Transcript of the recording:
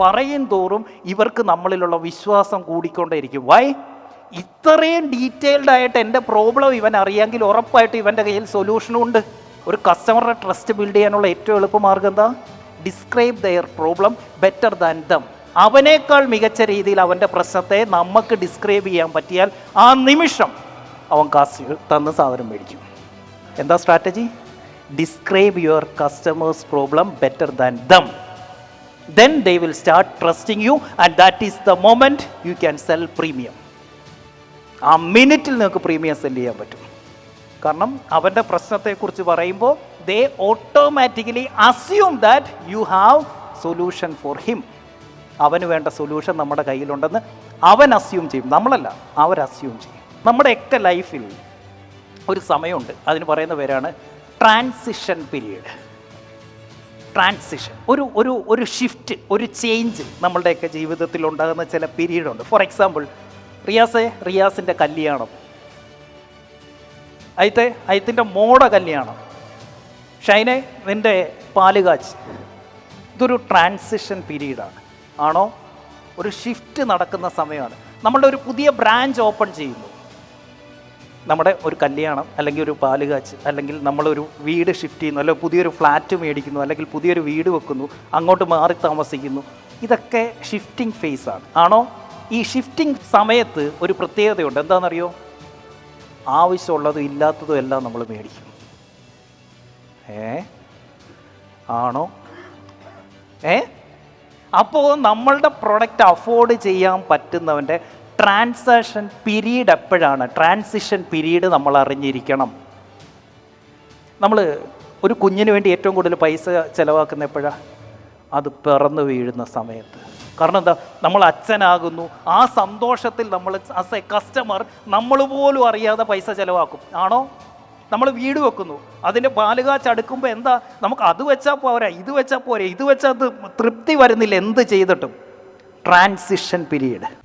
പറയും തോറും ഇവർക്ക് നമ്മളിലുള്ള വിശ്വാസം കൂടിക്കൊണ്ടേയിരിക്കും. വൈ ഇത്രയും ഡീറ്റെയിൽഡ് ആയിട്ട് എന്റെ പ്രോബ്ലം ഇവൻ അറിയാമെങ്കിൽ ഉറപ്പായിട്ട് ഇവന്റെ കയ്യിൽ സൊല്യൂഷനും ഉണ്ട്. ഒരു കസ്റ്റമറുടെ ട്രസ്റ്റ് ബിൽഡ് ചെയ്യാനുള്ള ഏറ്റവും എളുപ്പ എളുപ്പമാർഗം എന്താ? Describe their problem better than them അവനേക്കാൾ മികച്ച രീതിയിൽ അവന്റെ പ്രശ്നത്തെ നമുക്ക് ഡിസ്ക്രൈബ് ചെയ്യാൻ പറ്റിയാൽ ആ നിമിഷം അവൻ കാസ് തന്ന് സാധനം മേടിക്കും. എന്താ strategy describe your customers problem better than them then they will start trusting you and that is the moment you can sell premium. ആ മിനിറ്റിൽ നിങ്ങൾക്ക് പ്രീമിയം സെൽ ചെയ്യാൻ പറ്റും. കാരണം അവന്റെ പ്രശ്നത്തെക്കുറിച്ച് പറയുമ്പോൾ they automatically assume that you have solution for him അവന് വേണ്ട സൊല്യൂഷൻ നമ്മുടെ കയ്യിലുണ്ടെന്ന് അവൻ അസ്യൂം ചെയ്യും. നമ്മളല്ല അവർ അസ്യൂം ചെയ്യും. നമ്മുടെയൊക്കെ ലൈഫിൽ ഒരു സമയമുണ്ട്. അതിന് പറയുന്ന പേരാണ് ട്രാൻസിഷൻ പീരീഡ് ട്രാൻസിഷൻ ഒരു ഒരു ഒരു ഷിഫ്റ്റ് ഒരു ചേഞ്ച് നമ്മളുടെയൊക്കെ ജീവിതത്തിൽ ഉണ്ടാകുന്ന ചില പീരീഡുണ്ട് ഫോർ എക്സാമ്പിൾ റിയാസെ റിയാസിന്റെ കല്യാണം. അയത്തെ അയത്തിന്റെ മോടെ കല്യാണം. ഷൈനെ നിന്റെ പാലുകാച്ച്. ഇതൊരു ട്രാൻസിഷൻ പീരീഡാണ് ആണോ. ഒരു ഷിഫ്റ്റ് നടക്കുന്ന സമയമാണ്. നമ്മളുടെ ഒരു പുതിയ ബ്രാഞ്ച് ഓപ്പൺ ചെയ്യുന്നു. നമ്മുടെ ഒരു കല്യാണം അല്ലെങ്കിൽ ഒരു പാലുകാച്ച് അല്ലെങ്കിൽ നമ്മളൊരു വീട് ഷിഫ്റ്റ് ചെയ്യുന്നു അല്ലെങ്കിൽ പുതിയൊരു ഫ്ലാറ്റ് മേടിക്കുന്നു അല്ലെങ്കിൽ പുതിയൊരു വീട് വെക്കുന്നു അങ്ങോട്ട് മാറി താമസിക്കുന്നു. ഇതൊക്കെ ഷിഫ്റ്റിംഗ് ഫേസ് ആണ്. ആണോ? ഈ ഷിഫ്റ്റിംഗ് സമയത്ത് ഒരു പ്രത്യേകതയുണ്ട്. എന്താണെന്നറിയോ? ആവശ്യമുള്ളതും ഇല്ലാത്തതും എല്ലാം നമ്മൾ മേടിക്കും. ഏ? ആണോ? ഏ? അപ്പോൾ നമ്മളുടെ പ്രൊഡക്റ്റ് അഫോർഡ് ചെയ്യാൻ പറ്റുന്നവന്റെ ട്രാൻസാക്ഷൻ പീരീഡ് എപ്പോഴാണ്? ട്രാൻസിഷൻ പീരീഡ് നമ്മൾ അറിഞ്ഞിരിക്കണം. നമ്മൾ ഒരു കുഞ്ഞിന് വേണ്ടി ഏറ്റവും കൂടുതൽ പൈസ ചിലവാക്കുന്ന എപ്പോഴാണ് അത് പിറന്നു വീഴുന്ന സമയത്ത്. കാരണം എന്താ? നമ്മൾ അച്ഛനാകുന്നു. ആ സന്തോഷത്തിൽ നമ്മൾ ആസ് എ കസ്റ്റമർ നമ്മൾ പോലും അറിയാതെ പൈസ ചിലവാക്കും. ആണോ? നമ്മൾ വീട് വെക്കുന്നു. അതിന്റെ പാലുകാച്ച് അടുക്കുമ്പോൾ എന്താ? നമുക്ക് അത് വെച്ചാൽ പോരാ ഇത് വെച്ചാൽ പോരാ ഇത് വെച്ചാൽ തൃപ്തി വരുന്നില്ല. എന്ത് ചെയ്തിട്ടും? Transition period